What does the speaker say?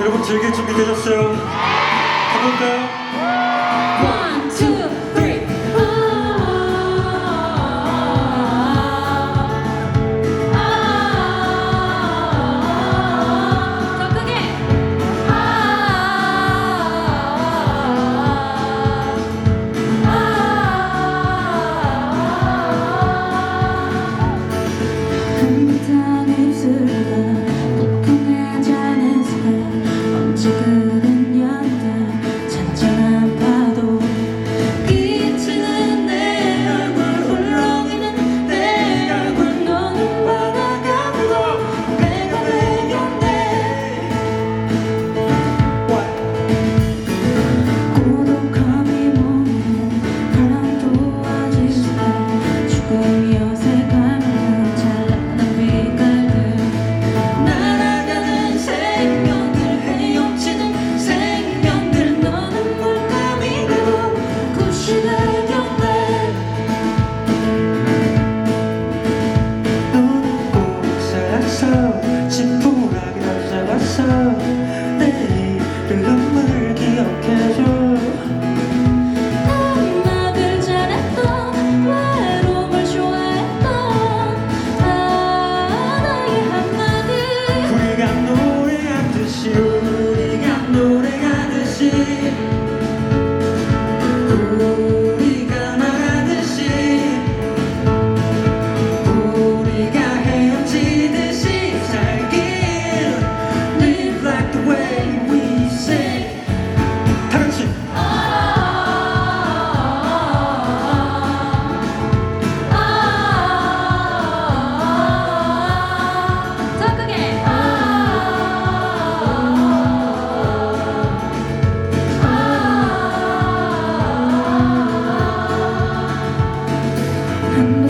여러분 즐길 준비 되셨어요? 가볼까요? energy